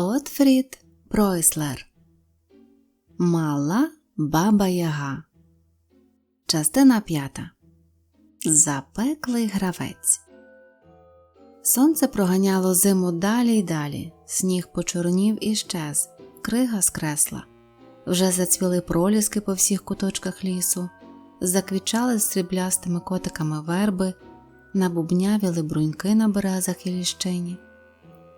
Отфрід Пройслер. Мала Баба Яга. Частина п'ята. Запеклий гравець. Сонце проганяло зиму далі й далі, сніг почорнів і щез, крига скресла. Вже зацвіли проліски по всіх куточках лісу, заквічали сріблястими котиками верби, набубнявіли бруньки на березах і ліщині.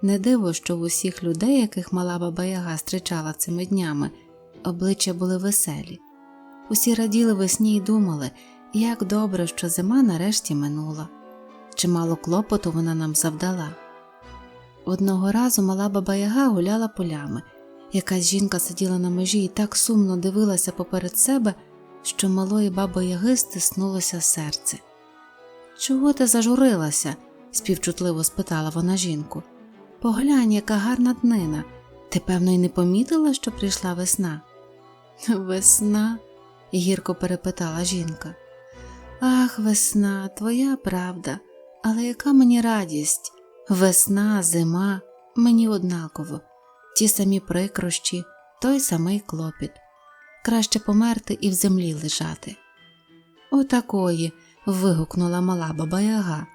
Не диво, що в усіх людей, яких мала баба Яга зустрічала цими днями, обличчя були веселі. Усі раділи весні й думали, як добре, що зима нарешті минула. Чимало клопоту вона нам завдала. Одного разу мала баба Яга гуляла полями. Якась жінка сиділа на межі і так сумно дивилася поперед себе, що малої баби Яги стиснулося серце. Чого ти зажурилася? співчутливо спитала вона жінку. Поглянь, яка гарна днина. Ти, певно, й не помітила, що прийшла весна? Весна? гірко перепитала жінка. Ах, весна, твоя правда, але яка мені радість? Весна, зима, мені однаково, ті самі прикрощі, той самий клопіт. Краще померти і в землі лежати. Отакої. вигукнула мала баба Яга.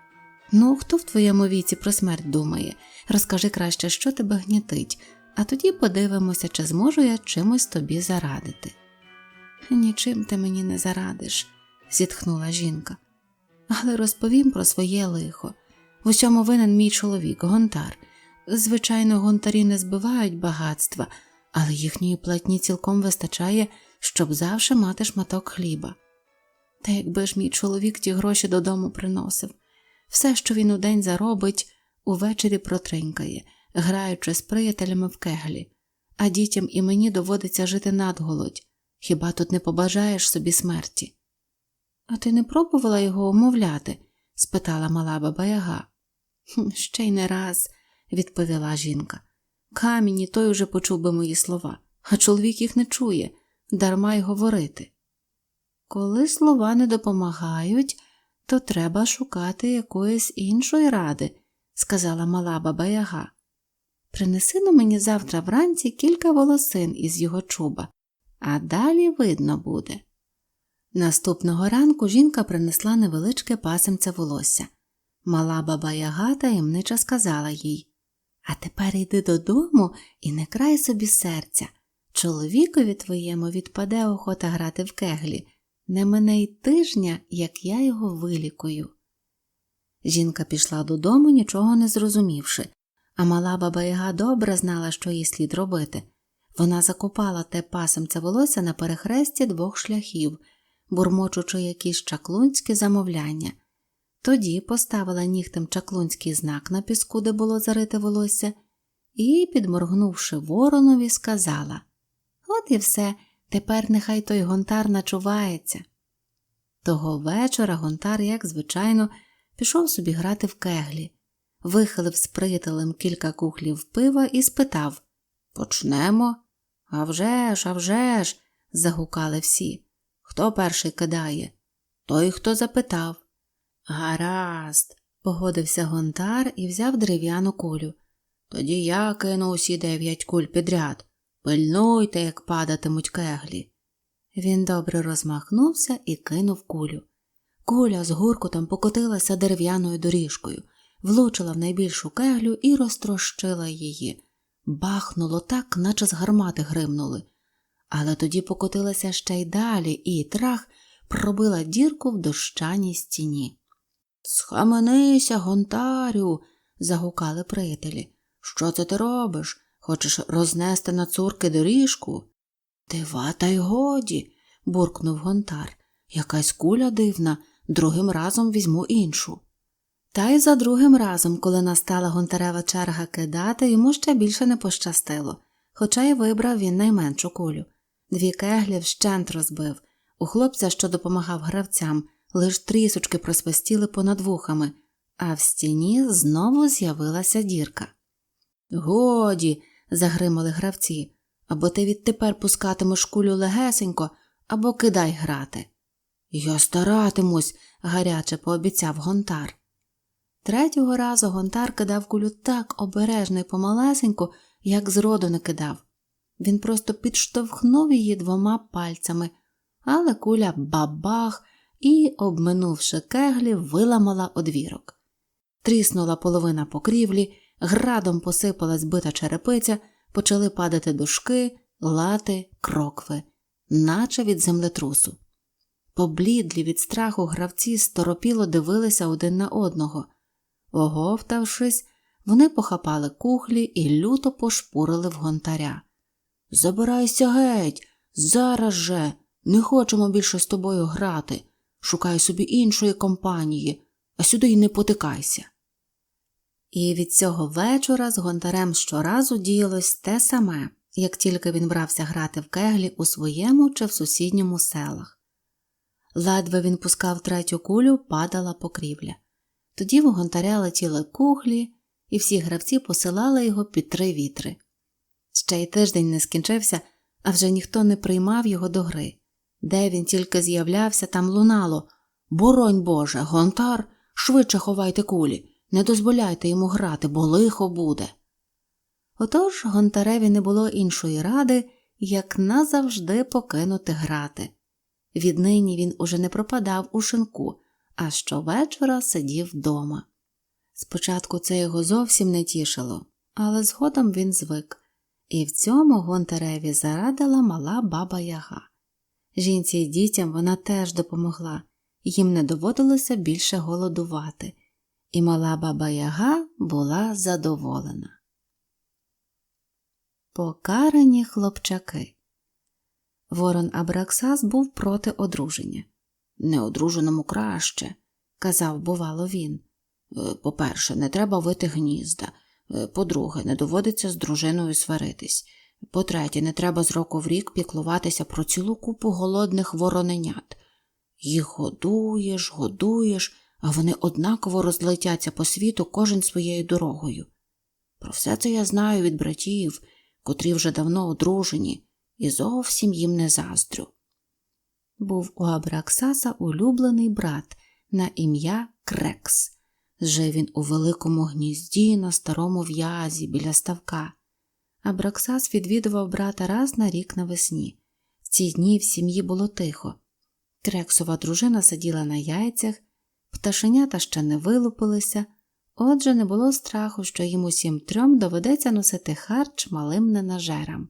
Ну, хто в твоєму віці про смерть думає? Розкажи краще, що тебе гнітить, а тоді подивимося, чи зможу я чимось тобі зарадити. Нічим ти мені не зарадиш, зітхнула жінка. Але розповім про своє лихо. В усьому винен мій чоловік, гонтар. Звичайно, гонтарі не збивають багатства, але їхньої платні цілком вистачає, щоб завжди мати шматок хліба. Та якби ж мій чоловік ті гроші додому приносив. Все, що він удень заробить, увечері протринькає, граючи з приятелями в кеглі, а дітям і мені доводиться жити надголодь. Хіба тут не побажаєш собі смерті? А ти не пробувала його умовляти? спитала мала баба Яга. Ще й не раз, відповіла жінка. Камінь той уже почув би мої слова, а чоловік їх не чує, дарма й говорити. Коли слова не допомагають, то треба шукати якоїсь іншої ради, сказала мала баба Яга. Принеси на мені завтра вранці кілька волосин із його чуба, а далі видно буде. Наступного ранку жінка принесла невеличке пасемце волосся. Мала баба Яга таємнича сказала їй А тепер йди додому і не край собі серця. Чоловікові твоєму відпаде охота грати в кеглі. Не мене й тижня, як я його вилікую. Жінка пішла додому, нічого не зрозумівши, а мала баба Яга добре знала, що їй слід робити. Вона закопала те пасемце волосся на перехресті двох шляхів, бурмочучи якісь чаклунські замовляння. Тоді поставила нігтем чаклунський знак на піску, де було зарите волосся, і, підморгнувши воронові, сказала От і все, Тепер нехай той гонтар начувається. Того вечора гонтар, як звичайно, пішов собі грати в кеглі, вихилив з приятелем кілька кухлів пива і спитав Почнемо? «А вже ж, а вже ж!» – загукали всі. Хто перший кидає? Той, хто запитав. Гаразд, погодився гонтар і взяв дерев'яну кулю. Тоді я кину усі дев'ять куль підряд. Пильнуйте, як падатимуть кеглі. Він добре розмахнувся і кинув кулю. Куля з гуркутом покотилася дерев'яною доріжкою, влучила в найбільшу кеглю і розтрощила її. Бахнуло так, наче з гармати гримнули. Але тоді покотилася ще й далі, і трах пробила дірку в дощаній стіні. Схаменися, гонтарю. загукали приятелі. Що це ти робиш? Хочеш рознести на цурки доріжку? Дива, та й годі, буркнув гонтар. Якась куля дивна, другим разом візьму іншу. Та й за другим разом, коли настала гонтарева черга кидати, йому ще більше не пощастило, хоча й вибрав він найменшу кулю. Дві кеглі вщент розбив. У хлопця, що допомагав гравцям, лиш трісочки просвистіли понад вухами, а в стіні знову з'явилася дірка. Годі загримали гравці, або ти відтепер пускатимеш кулю легесенько, або кидай грати. Я старатимусь, гаряче пообіцяв гонтар. Третього разу гонтар кидав кулю так обережно і помалесеньку, як зроду не кидав. Він просто підштовхнув її двома пальцями, але куля бабах і, обминувши кеглі, виламала одвірок. Тріснула половина покрівлі, градом посипалась бита черепиця, почали падати дошки, лати, крокви, наче від землетрусу. Поблідлі від страху гравці сторопіло дивилися один на одного. Оговтавшись, вони похапали кухлі і люто пошпурили в гонтаря. Забирайся геть, зараз же, не хочемо більше з тобою грати. Шукай собі іншої компанії, а сюди й не потикайся. І від цього вечора з гонтарем щоразу діялось те саме, як тільки він брався грати в кеглі у своєму чи в сусідньому селах. Ледве він пускав третю кулю, падала покрівля. Тоді в гонтаря летіли кухлі, і всі гравці посилали його під три вітри. Ще й тиждень не скінчився, а вже ніхто не приймав його до гри. Де він тільки з'являвся, там лунало Боронь Боже, гонтар, швидше ховайте кулі, не дозволяйте йому грати, бо лихо буде. Отож гонтареві не було іншої ради, як назавжди покинути грати. Віднині він уже не пропадав у шинку, а щовечора сидів вдома. Спочатку це його зовсім не тішило, але згодом він звик, і в цьому гонтареві зарадила мала баба Яга. Жінці й дітям вона теж допомогла, їм не доводилося більше голодувати, і мала баба Яга була задоволена. Покарані хлопчаки. Ворон Абраксас був проти одруження. Неодруженому краще, казав, бувало, він. «Е, По-перше, не треба вити гнізда. Е, По-друге, не доводиться з дружиною сваритись. По-третє, не треба з року в рік піклуватися про цілу купу голодних вороненят. Їх годуєш, годуєш, а вони однаково розлетяться по світу кожен своєю дорогою. Про все це я знаю від братів, котрі вже давно одружені, і зовсім їм не заздрю. Був у Абраксаса улюблений брат на ім'я Крекс. Жив він у великому гнізді на старому в'язі біля ставка. Абраксас відвідував брата раз на рік навесні. В ці дні в сім'ї було тихо. Крексова дружина сиділа на яйцях, пташенята ще не вилупилися, отже, не було страху, що їм усім трьом доведеться носити харч малим ненажерам.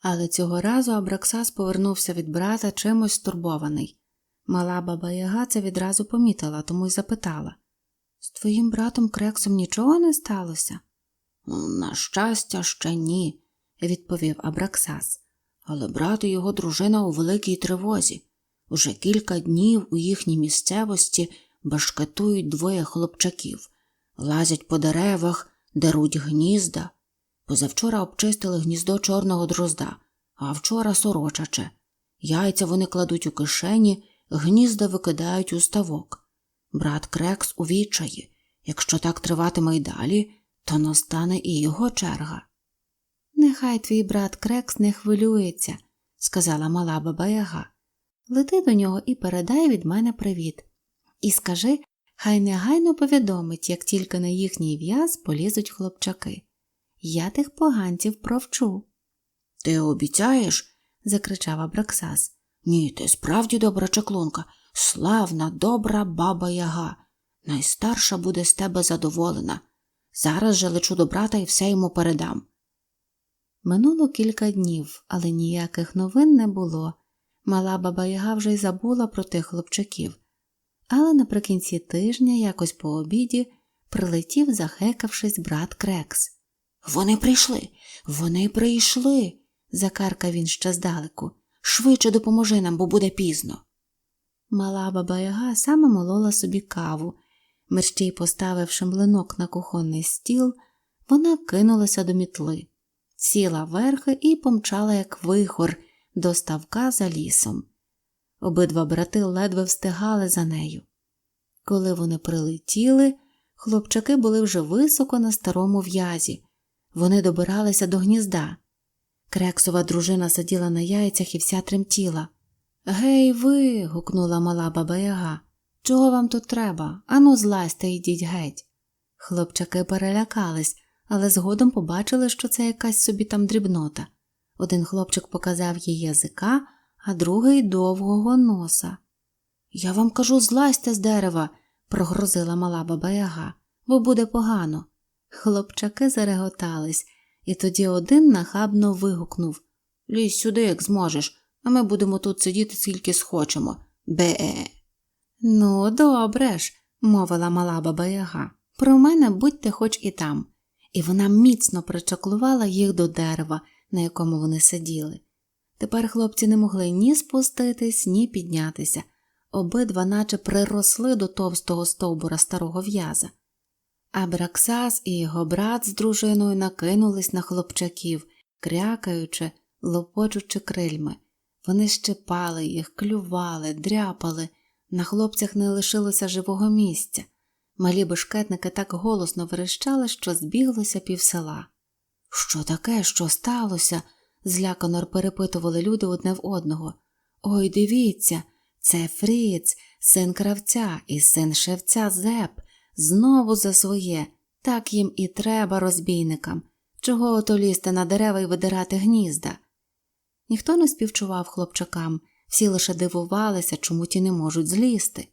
Але цього разу Абраксас повернувся від брата чимось стурбований. Мала баба Яга це відразу помітила, тому й запитала З твоїм братом Крексом нічого не сталося? На щастя, ще ні, відповів Абраксас. Але брат і його дружина у великій тривозі. Уже кілька днів у їхній місцевості башкетують двоє хлопчаків, лазять по деревах, деруть гнізда. Позавчора обчистили гніздо чорного дрозда, а вчора сорочаче. Яйця вони кладуть у кишені, гнізда викидають у ставок. Брат Крекс у відчаї. Якщо так триватиме й далі, то настане і його черга. Нехай твій брат Крекс не хвилюється, сказала мала баба Яга. Лети до нього і передай від мене привіт. І скажи, хай негайно повідомить, як тільки на їхній в'яз полізуть хлопчаки. Я тих поганців провчу. Ти обіцяєш? закричав Абраксас. Ні, ти справді добра чаклунка, славна, добра баба Яга. Найстарша буде з тебе задоволена. Зараз же лечу до брата і все йому передам. Минуло кілька днів, але ніяких новин не було. Мала баба Яга вже й забула про тих хлопчаків. Але наприкінці тижня, якось по обіді, прилетів, захекавшись, брат Крекс. Вони прийшли, вони прийшли, закаркав він ще здалеку. Швидше допоможи нам, бо буде пізно. Мала баба Яга саме молола собі каву. Мерщій поставивши млинок на кухонний стіл, вона кинулася до мітли, сіла верхи і помчала, як вихор, до ставка за лісом. Обидва брати ледве встигали за нею. Коли вони прилетіли, хлопчаки були вже високо на старому в'язі. Вони добиралися до гнізда. Крексова дружина сиділа на яйцях і вся тремтіла. Гей, ви. гукнула мала баба Яга. Чого вам тут треба? Ану, злазьте, йдіть геть. Хлопчаки перелякались, але згодом побачили, що це якась собі там дрібнота. Один хлопчик показав їй язика, а другий довгого носа. Я вам кажу, злазьте з дерева, прогрозила мала баба Яга, бо буде погано. Хлопчаки зареготались, і тоді один нахабно вигукнув Лізь сюди, як зможеш, а ми будемо тут сидіти скільки схочемо. Бе. Ну, добре ж, мовила мала баба Яга. Про мене будьте хоч і там. І вона міцно причаклувала їх до дерева, на якому вони сиділи. Тепер хлопці не могли ні спуститись, ні піднятися. Обидва наче приросли до товстого стовбура старого в'яза. Абраксас і його брат з дружиною накинулись на хлопчаків, крякаючи, лопочучи крильми. Вони щепали їх, клювали, дряпали. На хлопцях не лишилося живого місця. Малі бешкетники так голосно верещали, що збіглося пів села. Що таке, що сталося? злякано перепитували люди одне в одного. Ой, дивіться, це Фріц, син кравця і син шевця Зеп, знову за своє, так їм і треба розбійникам. Чого ото лізти на дерева і видирати гнізда? Ніхто не співчував хлопчакам, всі лише дивувалися, чому ті не можуть злізти.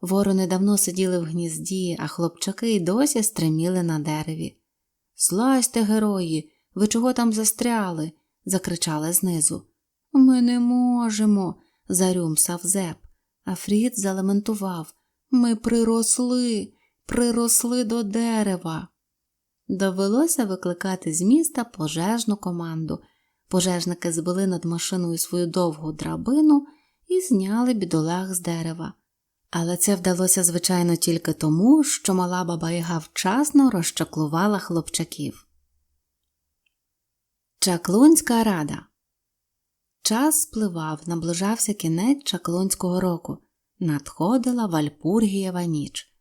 Ворони давно сиділи в гнізді, а хлопчаки й досі стриміли на дереві. Слазьте, герої, ви чого там застряли? закричали знизу. Ми не можемо, зарюмсав зеп, а Фрід залементував. Ми приросли, приросли до дерева. Довелося викликати з міста пожежну команду. Пожежники збили над машиною свою довгу драбину і зняли бідолах з дерева. Але це вдалося, звичайно, тільки тому, що мала баба Яга вчасно розчаклувала хлопчаків. Чаклунська рада Час спливав, наближався кінець чаклунського року. Надходила Вальпургієва ніч.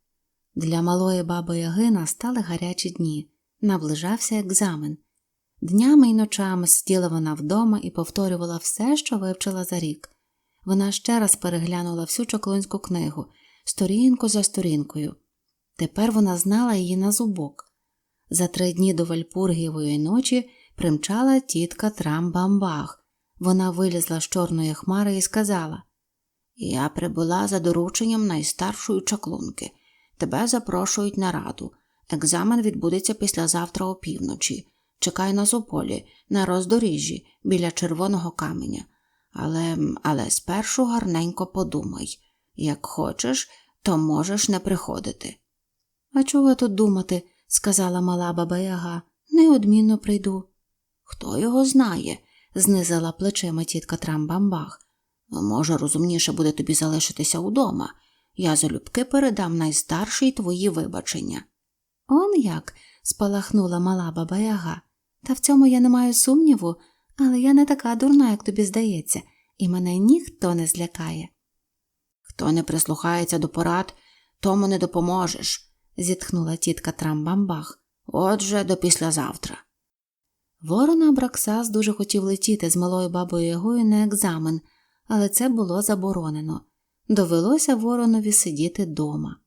Для малої баби Яги настали гарячі дні, наближався екзамен. Днями й ночами сиділа вона вдома і повторювала все, що вивчила за рік. Вона ще раз переглянула всю чаклунську книгу, сторінку за сторінкою. Тепер вона знала її на зубок. За три дні до Вальпургієвої ночі примчала тітка Трамбамбах. Вона вилізла з чорної хмари і сказала Я прибула за дорученням найстаршої чаклунки. Тебе запрошують на раду. Екзамен відбудеться післязавтра опівночі. Чекай нас у полі, на роздоріжжі, біля червоного каменя. Але але спершу гарненько подумай як хочеш, то можеш не приходити. А чого тут думати? сказала мала баба Яга. Неодмінно прийду. Хто його знає? знизила плечима тітка Трамбамбах. Може, розумніше буде тобі залишитися удома. Я залюбки передам найстаршій твої вибачення. Он як? спалахнула мала баба Яга. Та в цьому я не маю сумніву, але я не така дурна, як тобі здається, і мене ніхто не злякає. Хто не прислухається до порад, тому не допоможеш, зітхнула тітка Трамбамбах. Отже, до післязавтра. Ворона Абраксас дуже хотів летіти з малою бабою Ягою на екзамен, але це було заборонено. Довелося воронові сидіти дома.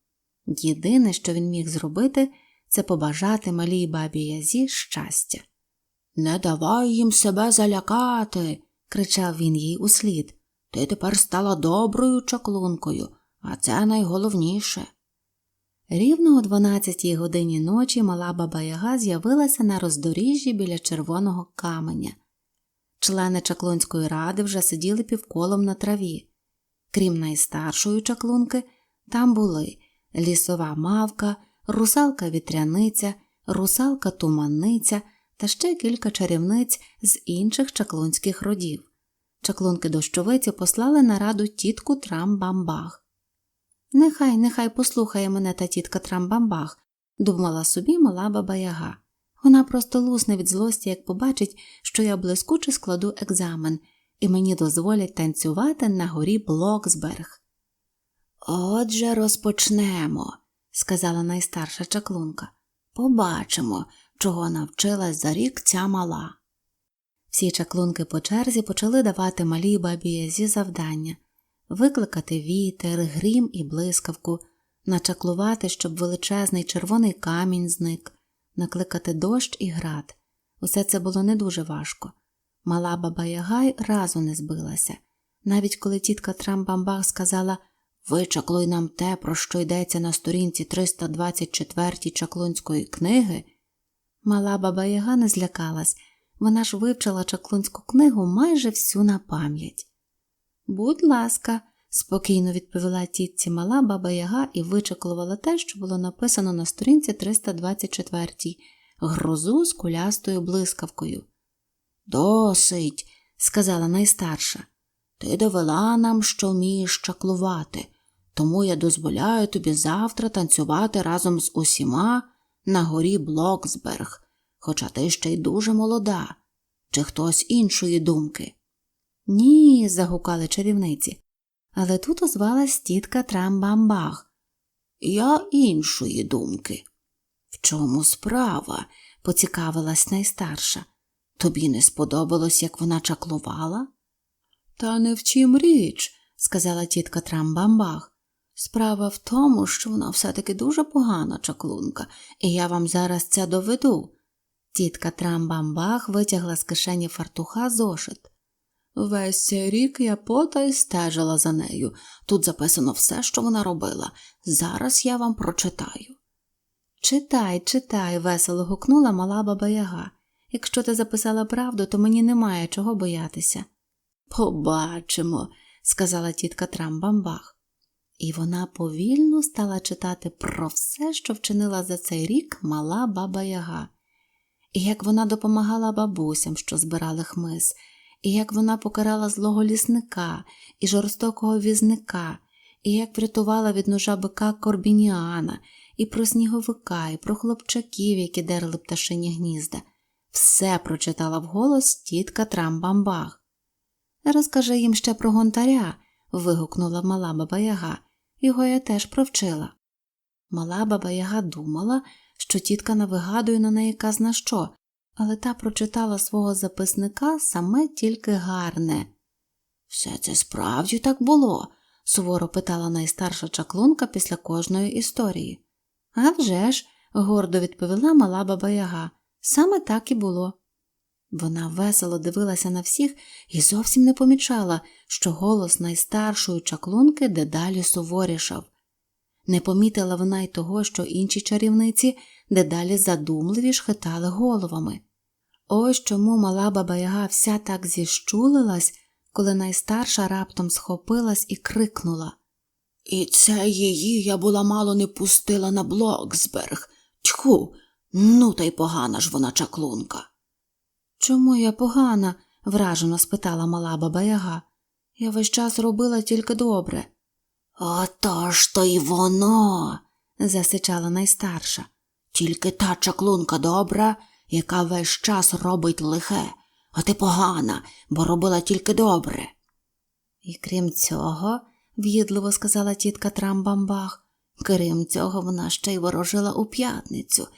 Єдине, що він міг зробити, це побажати малій бабі Язі щастя. Не давай їм себе залякати, кричав він їй услід. Ти тепер стала доброю чаклункою, а це найголовніше. Рівно о 12 годині ночі мала баба Яга з'явилася на роздоріжжі біля червоного каменя. Члени чаклунської ради вже сиділи півколом на траві. Крім найстаршої чаклунки, там були лісова мавка, русалка вітряниця, русалка туманниця та ще кілька чарівниць з інших чаклунських родів. Чаклунки дощовиці послали на раду тітку Трамбамбах. Нехай, нехай послухає мене та тітка Трамбамбах, думала собі мала баба Яга. Вона просто лусне від злості, як побачить, що я блискуче складу екзамен, і мені дозволять танцювати на горі Блоксберг. Отже, розпочнемо, сказала найстарша чаклунка. Побачимо, чого навчилась за рік ця мала. Всі чаклунки по черзі почали давати малій бабі Язі завдання. викликати вітер, грім і блискавку, начаклувати, щоб величезний червоний камінь зник, накликати дощ і град. Усе це було не дуже важко. Мала баба Ягай разу не збилася. Навіть коли тітка Трамбамбах сказала Вичаклуй нам те, про що йдеться на сторінці 324 чаклунської книги, мала баба Яга не злякалась, вона ж вивчила чаклунську книгу майже всю на пам'ять. Будь ласка, спокійно відповіла тітці мала баба Яга і вичаклувала те, що було написано на сторінці 324 грозу з кулястою блискавкою. Досить, сказала найстарша. Ти довела нам, що вмієш чаклувати, тому я дозволяю тобі завтра танцювати разом з усіма на горі Блоксберг, хоча ти ще й дуже молода, чи хтось іншої думки. Ні, загукали чарівниці, але тут озвалась тітка Трамбамбах. Я іншої думки. В чому справа? поцікавилась найстарша. Тобі не сподобалось, як вона чаклувала? Та не в чим річ, сказала тітка Трамбамбах. Справа в тому, що вона все-таки дуже погана чаклунка, і я вам зараз це доведу. Тітка Трамбамбах витягла з кишені фартуха зошит. Весь цей рік я потай стежила за нею. Тут записано все, що вона робила. Зараз я вам прочитаю. Читай, читай, весело гукнула мала баба Яга. Якщо ти записала правду, то мені немає чого боятися. Побачимо, сказала тітка Трамбамбах. І вона повільно стала читати про все, що вчинила за цей рік мала баба Яга, і як вона допомагала бабусям, що збирали хмиз, і як вона покарала злого лісника і жорстокого візника, і як врятувала від ножа бика Корбініана, і про сніговика, і про хлопчаків, які дерли пташині гнізда. Все прочитала вголос тітка Трамбамбах. Розкажи їм ще про гонтаря, вигукнула мала баба Яга. Його я теж провчила. Мала баба Яга думала, що тітка навигадує на неї казна що, але та прочитала свого записника саме тільки гарне. Все це справді так було? суворо питала найстарша чаклунка після кожної історії. «А вже ж», – гордо відповіла мала баба Яга. Саме так і було. Вона весело дивилася на всіх і зовсім не помічала, що голос найстаршої чаклунки дедалі суворішав. Не помітила вона й того, що інші чарівниці дедалі задумливіш хитали головами. Ось чому мала баба Яга вся так зіщулилась, коли найстарша раптом схопилась і крикнула І це її я була мало не пустила на Блоксберг. Тьху, ну та й погана ж вона чаклунка. Чому я погана? вражено спитала мала баба Яга. Я весь час робила тільки добре. Отож то й воно, засичала найстарша. Тільки та чаклунка добра, яка весь час робить лихе, а ти погана, бо робила тільки добре. І крім цього, в'їдливо сказала тітка Трамбамбах, крім цього, вона ще й ворожила у п'ятницю,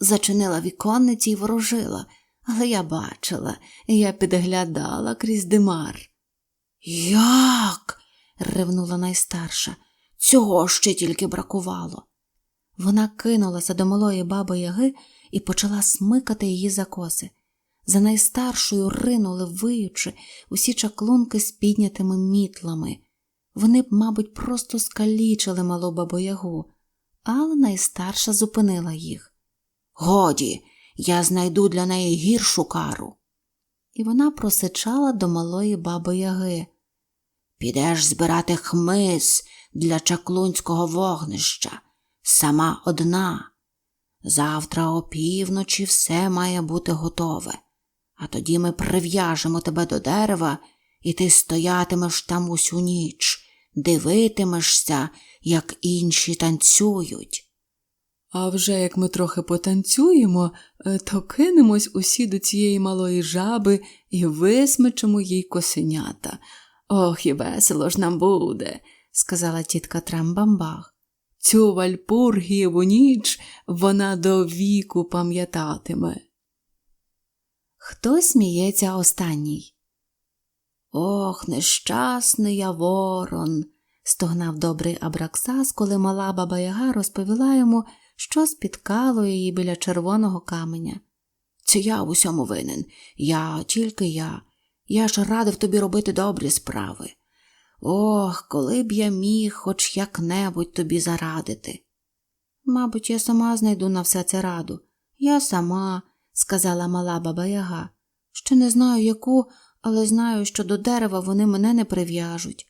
зачинила віконниці й ворожила, але я бачила, я підглядала крізь димар. Як? ревнула найстарша. Цього ще тільки бракувало. Вона кинулася до малої баби Яги і почала смикати її за коси. За найстаршою ринули, виючи, усі чаклунки з піднятими мітлами. Вони б, мабуть, просто скалічили малу бабу Ягу, але найстарша зупинила їх. Годі, я знайду для неї гіршу кару. І вона просичала до малої баби Яги. Підеш збирати хмиз для чаклунського вогнища, сама одна. Завтра опівночі все має бути готове, а тоді ми прив'яжемо тебе до дерева, і ти стоятимеш там усю ніч, дивитимешся, як інші танцюють. А вже як ми трохи потанцюємо, е, то кинемось усі до цієї малої жаби і висмичемо їй косенята. Ох, і весело ж нам буде, сказала тітка Трамбамбах. Цю вальпургієву ніч вона до віку пам'ятатиме. Хто сміється останній? Ох, нещасний я ворон. стогнав добрий Абраксас, коли мала баба Яга розповіла йому, що спіткало її біля червоного каменя. Це я в усьому винен, я, тільки я. Я ж радив тобі робити добрі справи. Ох, коли б я міг хоч як-небудь тобі зарадити. Мабуть, я сама знайду на все це раду. Я сама, сказала мала баба Яга. Ще не знаю яку, але знаю, що до дерева вони мене не прив'яжуть.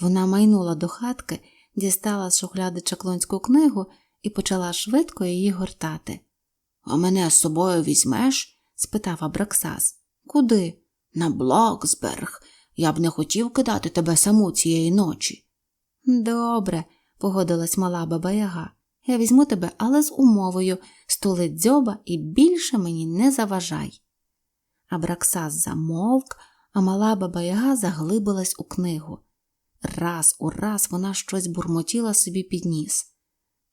Вона майнула до хатки, дістала з шухляди чаклунську книгу і почала швидко її гортати. А мене з собою візьмеш? спитав Абраксас. Куди? На Блоксберг. Я б не хотів кидати тебе саму цієї ночі. Добре, погодилась мала баба Яга. Я візьму тебе, але з умовою стули дзьоба і більше мені не заважай. Абраксас замовк, а мала баба Яга заглибилась у книгу. Раз у раз вона щось бурмотіла собі під ніс.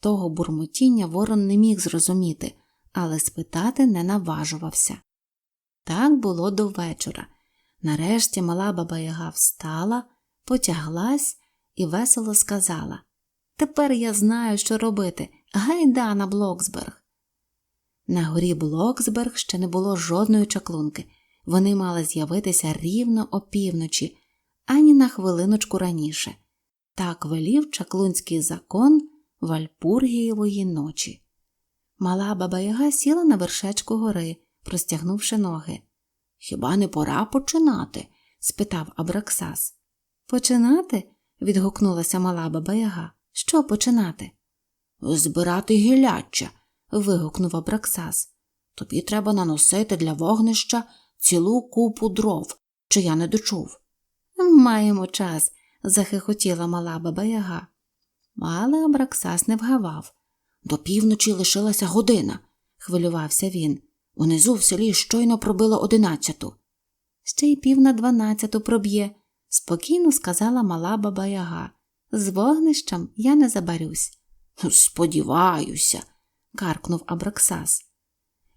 Того бурмотіння ворон не міг зрозуміти, але спитати не наважувався. Так було до вечора. Нарешті мала баба Яга встала, потяглась і весело сказала Тепер я знаю, що робити. Гайда на Блоксберг. На горі Блоксберг ще не було жодної чаклунки. Вони мали з'явитися рівно опівночі, ані на хвилиночку раніше. Так велів чаклунський закон Вальпургієвої ночі. Мала баба Яга сіла на вершечку гори, простягнувши ноги. Хіба не пора починати? спитав Абраксас. Починати? відгукнулася мала баба Яга. Що починати? Збирати гіляча. вигукнув Абраксас. Тобі треба наносити для вогнища цілу купу дров, чи я не дочув. Маємо час, захихотіла мала баба Яга. Але Абраксас не вгавав. До півночі лишилася година, хвилювався він. Унизу в селі щойно пробило одинадцяту. Ще й пів на дванадцяту проб'є, спокійно сказала мала баба Яга. З вогнищем я не забарюсь. Сподіваюся, каркнув Абраксас.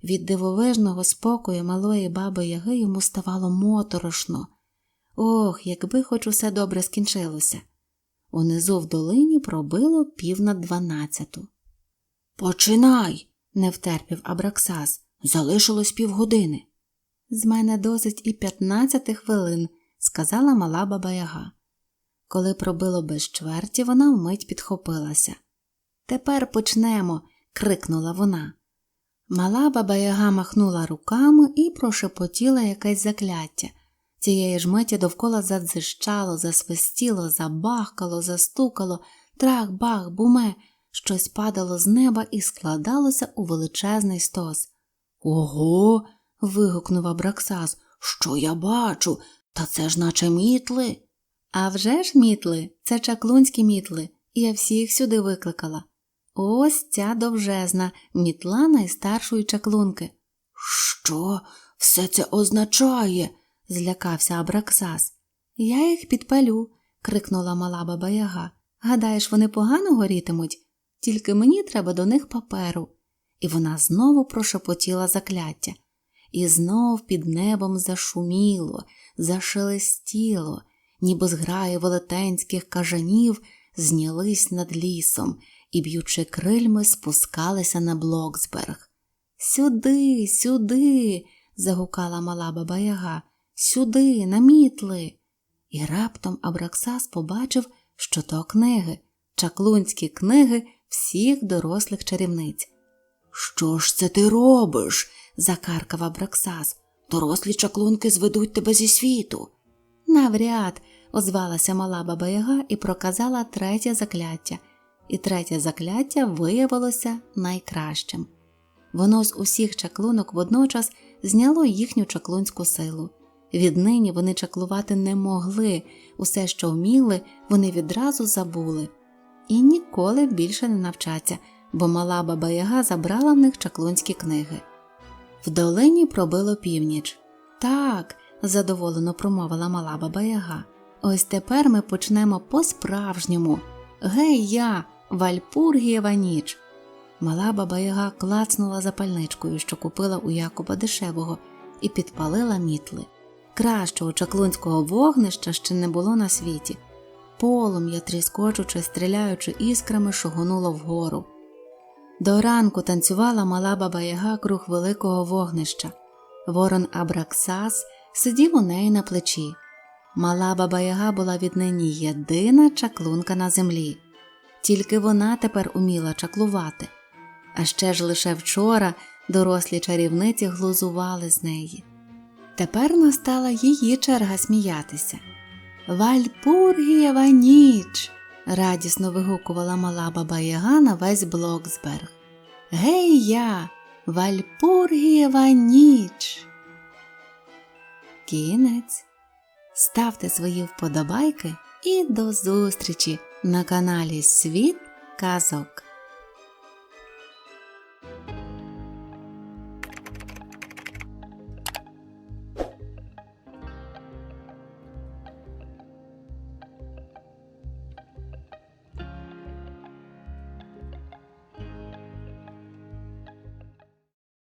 Від дивовижного спокою малої баби Яги йому ставало моторошно. Ох, якби хоч усе добре скінчилося. Унизу в долині пробило пів на дванадцяту. Починай, не втерпів Абраксас. Залишилось півгодини. З мене досить і п'ятнадцяти хвилин, сказала мала баба Яга. Коли пробило без чверті, вона вмить підхопилася. Тепер почнемо. крикнула вона. Мала баба Яга махнула руками і прошепотіла якесь закляття. Цієї ж миті довкола задзищало, засвистіло, забахкало, застукало, трах, бах, буме, щось падало з неба і складалося у величезний стос. Ого. вигукнув Абраксас. Що я бачу? Та це ж наче мітли. А вже ж мітли, це чаклунські мітли, я всіх сюди викликала. Ось ця довжезна мітла найстаршої чаклунки. Що все це означає? Злякався Абраксас. Я їх підпалю, крикнула мала баба Яга. Гадаєш, вони погано горітимуть? Тільки мені треба до них паперу. І вона знову прошепотіла закляття. І знов під небом зашуміло, зашелестіло, ніби зграї велетенських кажанів знялись над лісом і, б'ючи крильми, спускалися на Блоксберг. Сюди, сюди. загукала мала баба Яга. Сюди, на мітли. І раптом Абраксас побачив, що то книги, чаклунські книги всіх дорослих чарівниць. Що ж це ти робиш? закаркав Абраксас. Дорослі чаклунки зведуть тебе зі світу. Навряд, озвалася мала баба Яга і проказала третє закляття, і третє закляття виявилося найкращим. Воно з усіх чаклунок водночас зняло їхню чаклунську силу. Віднині вони чаклувати не могли, усе, що вміли, вони відразу забули. І ніколи більше не навчаться, бо мала баба Яга забрала в них чаклунські книги. В долині пробило північ. Так, задоволено промовила мала баба Яга. Ось тепер ми почнемо по-справжньому. Гей я, Вальпургієва ніч. Мала баба Яга клацнула запальничкою, що купила у Якоба дешевого, і підпалила мітли. Кращого чаклунського вогнища ще не було на світі. Полум'я, тріскочучи, стріляючи іскрами, шогонуло вгору. До ранку танцювала мала баба Яга круг великого вогнища. Ворон Абраксас сидів у неї на плечі. Мала баба Яга була віднині єдина чаклунка на землі. Тільки вона тепер уміла чаклувати. А ще ж лише вчора дорослі чарівниці глузували з неї. Тепер настала її черга сміятися. Вальпургієва ніч. радісно вигукувала мала баба Яга на весь Блоксберг. Гей я, Вальпургієва ніч. Кінець. Ставте свої вподобайки і до зустрічі на каналі Світ Казок.